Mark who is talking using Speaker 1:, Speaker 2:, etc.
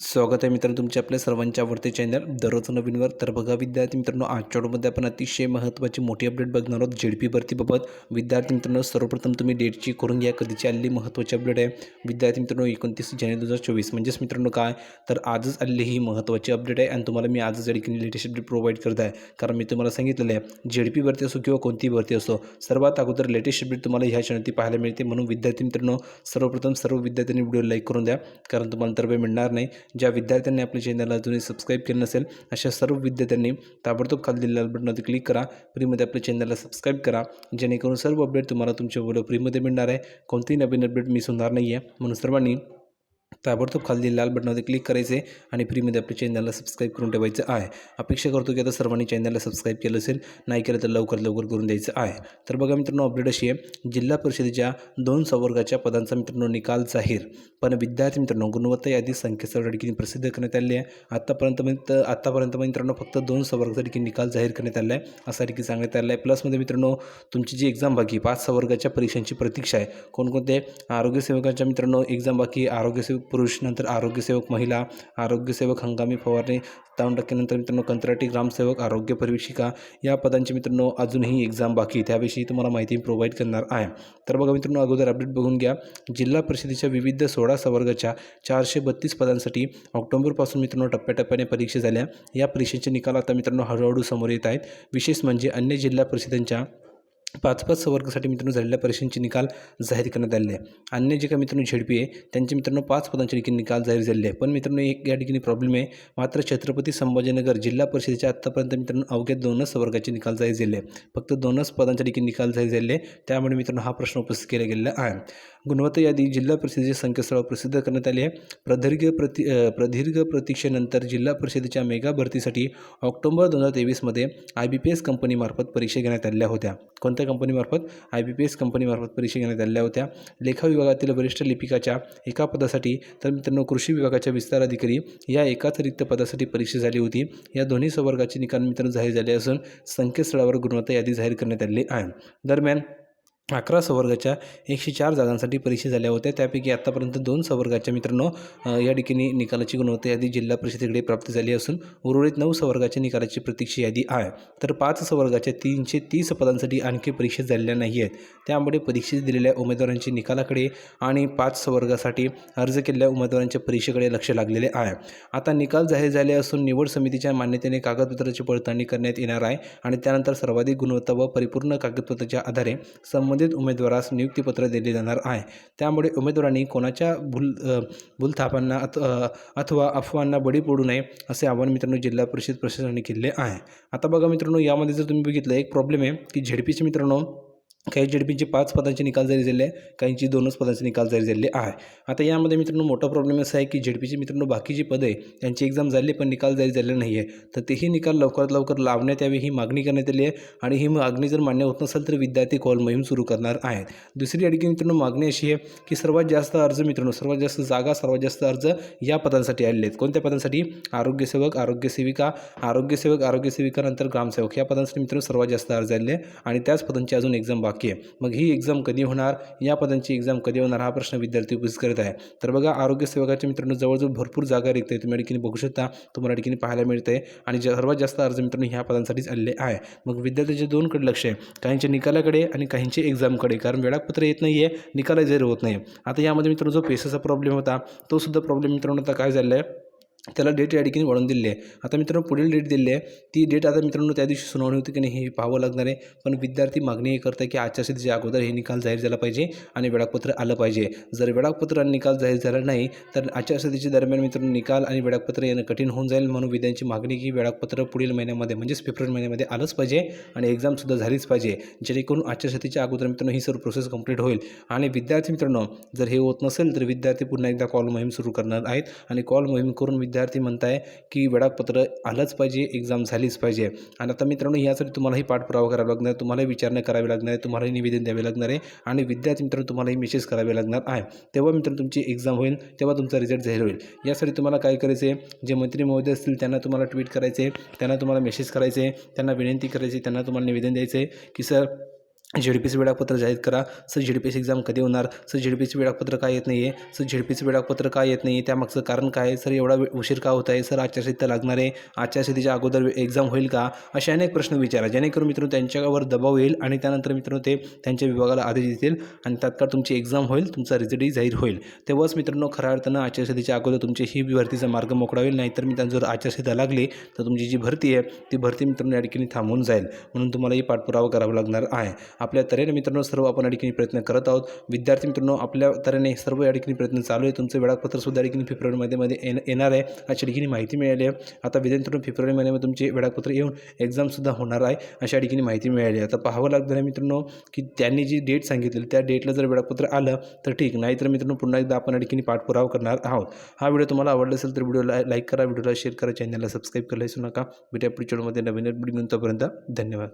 Speaker 1: स्वागत आहे मित्रांनो तुमच्या आपल्या सर्वांच्या आवडते चॅनल दररोज नवीनवर तर बघा विद्यार्थी मित्रांनो आजच्या व्हिडिओमध्ये आपण अतिशय महत्त्वाची मोठी अपडेट बघणार आहोत झेडपी भरतीबाबत विद्यार्थी मित्रांनो सर्वप्रथम तुम्ही डेटची करून घ्या. कधीची आलेली महत्त्वाची अपडेट आहे. विद्यार्थी मित्रांनो एकोणतीस जानेवारी दोन हजार चोवीस. म्हणजेच मित्रांनो काय? तर आजच आलेली ही महत्त्वाची अपडेट आहे आणि तुम्हाला मी आजच या लेटेस्ट अपडेट प्रोव्हाइड करत आहे. कारण मी तुम्हाला सांगितलेलं आहे झेडपी भरती असो किंवा कोणतीही भरती असो सर्वात अगोदर लेटेस्ट अपडेट तुम्हाला ह्या चॅनलती पाहायला मिळते. म्हणून विद्यार्थी मित्रांनो सर्वप्रथम सर्व विद्यार्थ्यांनी व्हिडिओ लाईक करून द्या. कारण तुम्हाला तर वेळ मिळणार नाही. ज्या विद्यार्थ्यांनी आपल्या चॅनलला अजूनही सबस्क्राईब केलं नसेल अशा सर्व विद्यार्थ्यांनी ताबडतोब खाली दिलेल्या बटनवरती क्लिक करा. फ्रीमध्ये आपल्या चॅनलला सबस्क्राईब करा. जेणेकरून सर्व अपडेट तुम्हाला तुमच्या व्हिडिओ फ्रीमध्ये मिळणार आहे. कोणतीही नवीन अपडेट मिस होणार नाही आहे म्हणून सर्वांनी ताबडतोब खाली लाल बटनावरती क्लिक करायचे आणि फ्रीमध्ये आपल्या चॅनलला सबस्क्राईब करून ठेवायचं आहे. अपेक्षा करतो की आता सर्वांनी चॅनलला सबस्क्राईब केलं असेल नाही केलं तर लवकर लवकर करून द्यायचं आहे. तर बघा मित्रांनो अपडेट अशी आहे. जिल्हा परिषदेच्या दोन संवर्गाच्या पदांचा मित्रांनो निकाल जाहीर. पण विद्यार्थी मित्रांनो गुणवत्ता यादी संख्येसह ठिकाणी प्रसिद्ध करण्यात आली आहे. आत्तापर्यंत मित्र आत्तापर्यंत मित्रांनो फक्त दोन संवर्गाचा ठिकाणी निकाल जाहीर करण्यात आला आहे. असा ठिकाणी सांगण्यात आलं आहे. प्लसमध्ये मित्रांनो तुमची जी एक्झाम बाकी पाच संवर्गाच्या परीक्षांची प्रतीक्षा आहे. कोणकोणते? आरोग्यसेवकांच्या मित्रांनो एक्झाम बाकी आरोग्यसेवक पुरुष नंतर आरोग्यसेवक महिला आरोग्यसेवक हंगामी फवारणी सत्तावन्न टक्क्यानंतर मित्रांनो कंत्राटी ग्रामसेवक आरोग्य परीक्षिका या पदांची मित्रांनो अजूनही एक्झाम बाकी आहे. त्याविषयी तुम्हाला माहिती प्रोव्हाइड करणार आहे. तर बघा मित्रांनो अगोदर अपडेट बघून घ्या. जिल्हा परिषदेच्या विविध सोळा संवर्गाच्या चारशे बत्तीस पदांसाठी ऑक्टोबरपासून मित्रांनो टप्प्याटप्प्याने परीक्षा झाल्या. या परीक्षेचे निकाल आता मित्रांनो हळूहळू समोर येत आहेत. विशेष म्हणजे अन्य जिल्हा परिषदांच्या पाच पाच वर्गासाठी मित्रांनो झालेल्या परीक्षांचे निकाल जाहीर करण्यात आले आहे. अन्य जे काही मित्रांनो झेडपी आहे त्यांचे मित्रांनो पाच पदांचे देखील निकाल जाहीर झालेले आहे. पण मित्रांनो एक या ठिकाणी प्रॉब्लेम आहे. मात्र छत्रपती संभाजीनगर जिल्हा परिषदेच्या आत्तापर्यंत मित्रांनो अवघ्या दोनच वर्गाचे निकाल जाहीर झाले आहे. फक्त दोनच पदांचे देखील निकाल जाहीर झाले त्यामुळे मित्रांनो हा प्रश्न उपस्थित केला गेलेला आहे. गुणवत्ता यादी जिल्हा परिषदेच्या संकेतस्थळावर प्रसिद्ध करण्यात आली आहे. प्रदीर्घ प्रति प्रदीर्घ प्रतीक्षेनंतर जिल्हा परिषदेच्या मेगा भरतीसाठी ऑक्टोबर दोन हजार तेवीसमध्ये आय बी पी एस कंपनीमार्फत परीक्षा घेण्यात आलेल्या होत्या. कोणत्या कंपनीमार्फत आय बी पी एस कंपनीमार्फत परीक्षा घेण्यात आलेल्या होत्या. लेखा विभागातील वरिष्ठ लिपिकाच्या एका पदासाठी तर मित्रांनो कृषी विभागाच्या विस्तार अधिकारी या एकाच रिक्त पदासाठी परीक्षा झाली होती. या दोन्ही संवर्गाचे निकाल मित्रांनो जाहीर झाले असून संकेतस्थळावर गुणवत्ता यादी जाहीर करण्यात आलेली आहे. दरम्यान अकरा संवर्गाच्या एकशे चार जागांसाठी परीक्षा झाल्या होत्या. त्यापैकी आत्तापर्यंत दोन संवर्गाच्या मित्रांनो या ठिकाणी निकालाची गुणवत्ता यादी जिल्हा परिषदेकडे प्राप्त झाली असून उर्वरित नऊ संवर्गाच्या निकालाची प्रतीक्षा यादी आहे. तर पाच संवर्गाच्या तीनशे तीस पदांसाठी आणखी परीक्षा झालेल्या नाही आहेत. त्यामुळे परीक्षेत दिलेल्या उमेदवारांच्या निकालाकडे आणि पाच संवर्गासाठी अर्ज केलेल्या उमेदवारांच्या परीक्षेकडे लक्ष लागलेले आहे. आता निकाल जाहीर झाले असून निवड समितीच्या मान्यतेने कागदपत्राची पडताळणी करण्यात येणार आहे आणि त्यानंतर सर्वाधिक गुणवत्ता व परिपूर्ण कागदपत्राच्या आधारे संबंधित उमेदवारास नियुक्तीपत्र दिले जाणार आहे. त्यामुळे उमेदवारांनी कोणाच्या भूल भूलथापांना अथ अथवा अफवांना बळी पडू नये असे आवाहन मित्रांनो जिल्हा परिषद प्रशासनाने केले आहे. आता बघा मित्रांनो यामध्ये जर तुम्ही बघितलं एक प्रॉब्लेम आहे की झेडपीचे मित्रांनो काही झेडपीचे पाच पदांचे निकाल जारी झाले आहे काहींची दोनच पदांचे निकाल जारी झालेले आहे आता यामध्ये मित्रांनो मोठा प्रॉब्लेम असा आहे की झेडपीचे मित्रांनो बाकीची पदं आहे त्यांची एक्झाम झाली पण निकाल जारी झाले नाही आहे तर तेही निकाल लवकरात लवकर लावण्यात यावे ही मागणी करण्यात आली आहे. आणि ही मागणी जर मान्य होत नसेल तर विद्यार्थी कॉल मोहीम सुरू करणार आहेत. दुसरी अडकी मित्रांनो मागणी अशी आहे की सर्वात जास्त अर्ज मित्रांनो सर्वात जास्त जागा सर्वात जास्त अर्ज या पदांसाठी आलेले आहेत. कोणत्या पदांसाठी? आरोग्यसेवक आरोग्यसेविका आरोग्यसेवक आरोग्यसेविका नंतर ग्रामसेवक. या पदांसाठी मित्रांनो सर्वात जास्त अर्ज आलेले आहे आणि त्याच पदांची अजून एक्झाम वाक्य. मग ही एक्झाम कधी होणार? या पदांची एक्झाम कधी होणार? हा प्रश्न विद्यार्थी उपस्थित करत आहे. तर बघा आरोग्यसेवकाच्या मित्रांनो जवळजवळ भरपूर जागा रिक्त आहे तुम्ही या ठिकाणी बघू शकता. तुम्हाला ठिकाणी पाहायला मिळते आणि सर्वात जास्त अर्ज मित्रांनो ह्या पदांसाठीच आलेले आहे. मग विद्यार्थ्याचे दोनकडे लक्ष आहे. काहींच्या निकालाकडे आणि काहींचे एक्झामकडे कारण वेळापत्र येत नाही आहे निकाला जाहीर होत नाही आता यामध्ये मित्रांनो जो पेसाचा प्रॉब्लेम होता तो सुद्धा प्रॉब्लेम मित्रांनो आता काय झालं आहे त्याला डेट या ठिकाणी वाढवून दिली आहे. आता मित्रांनो पुढील डेट दिली आहे. ती डेट आता मित्रांनो त्या दिवशी सुनावणी होती की नाही हे पाहावं लागणार आहे. पण विद्यार्थी मागणी हे करत आहे की आचारसंहितेच्या अगोदर हे निकाल जाहीर झाला पाहिजे आणि वेळापत्र आलं पाहिजे. जर वेळापत्र आणि निकाल जाहीर झाला नाही तर आचारसंहितेच्या दरम्यान मित्रांनो निकाल आणि वेळापत्र येणं कठीण होऊन जाईल म्हणून विद्यार्थ्यांची मागणी की वेळापत्र पुढील महिन्यामध्ये म्हणजेच फेब्रुवारी महिन्यामध्ये आलंच पाहिजे आणि एक्झामसुद्धा झालीच पाहिजे. जेणेकरून आचारसंहितेच्या अगोदर मित्रांनो ही सर्व प्रोसेस कंप्लीट होईल. आणि विद्यार्थी मित्रांनो जर हे होत नसेल तर विद्यार्थी पुन्हा एकदा कॉल मोहीम सुरू करणार आहेत. आणि कॉल मोहीम करून विद्यार्थी म्हणत आहे की वेळापत्र आलंच पाहिजे एक्झाम झालीच पाहिजे. आणि आता मित्रांनो यासाठी तुम्हालाही पाठपुरावा करावा लागणार तुम्हालाही विचारणा करावी लागणार आहे तुम्हालाही निवेदन द्यावे लागणार आहे. आणि विद्यार्थी मित्रांनो तुम्हालाही मेसेज करावे लागणार आहे. तेव्हा मित्रांनो तुमची एक्झाम होईल तेव्हा तुमचा रिझल्ट जाहीर होईल. यासाठी तुम्हाला काय करायचं आहे? जे मंत्री महोदय असतील त्यांना तुम्हाला ट्विट करायचे त्यांना तुम्हाला मेसेज करायचे त्यांना विनंती करायची त्यांना तुम्हाला निवेदन द्यायचं आहे की सर झेड पीचं वेळापत्र जाहीर करा. Sir Z P S exam कधी होणार? सर झेड पीचं वेळापत्र का येत नाही आहे सर झेड पीचं वेळापत्र का येत नाही आहे त्यामागचं कारण काय आहे? सर एवढा उशीर का होत आहे? सर आचारसंहिता लागणार आहे. आचारसंहितेच्या अगोदर एक्झाम होईल का? असे अनेक प्रश्न विचारा. जेणेकरून मित्रांनो त्यांच्यावर दबाव येईल आणि त्यानंतर मित्रांनो ते त्यांच्या विभागाला आदेश देतील आणि तात्काळ तुमची एक्झाम होईल तुमचा रिझल्टही जाहीर होईल. तेव्हाच मित्रांनो खऱ्या अर्थानं आचारसंहितेच्या अगोदर तुमची ही भरतीचा मार्ग मोकळा होईल. नाहीतर मी त्यांना जर आचारसंहिता लागली तर तुमची जी भरती आहे ती भरती मित्रांनो या ठिकाणी थांबून जाईल. म्हणून तुम्हाला ही पाठपुरावा करावा लागणार आहे. आपल्या तऱ्हेने मित्रांनो सर्व आपण या ठिकाणी प्रयत्न करत आहोत. विद्यार्थी मित्रांनो आपल्या तऱ्हेने सर्व या ठिकाणी प्रयत्न चालू आहे. तुमचं वेळापत्रसुद्धा या ठिकाणी फेब्रुवारीमध्ये मध्ये येण येणार आहे. अशा ठिकाणी माहिती मिळाली आहे. आता विद्यार्थी फेब्रुवारी महिन्यामध्ये तुमचे वेळापत्र येऊन एक्झामसुद्धा होणार आहे. अशा ठिकाणी माहिती मिळाली आहे. आता पाहावं लागणार आहे मित्रांनो की त्यांनी जी डेट सांगितली त्या डेटला जर वेळापत्र आलं तर ठीक. नाहीतर मित्रांनो पुन्हा एकदा आपण या ठिकाणी पाठपुरावा करणार आहोत. हा व्हिडिओ तुम्हाला आवडला असेल तर व्हिडिओला लाईक करा. व्हिडिओला शेअर करा. चॅनलला सबस्क्राईब करायला विसरू नका. भेटूया पुढच्या व्हिडिओमध्ये नवीन व्हिडिओ तोपर्यंत धन्यवाद.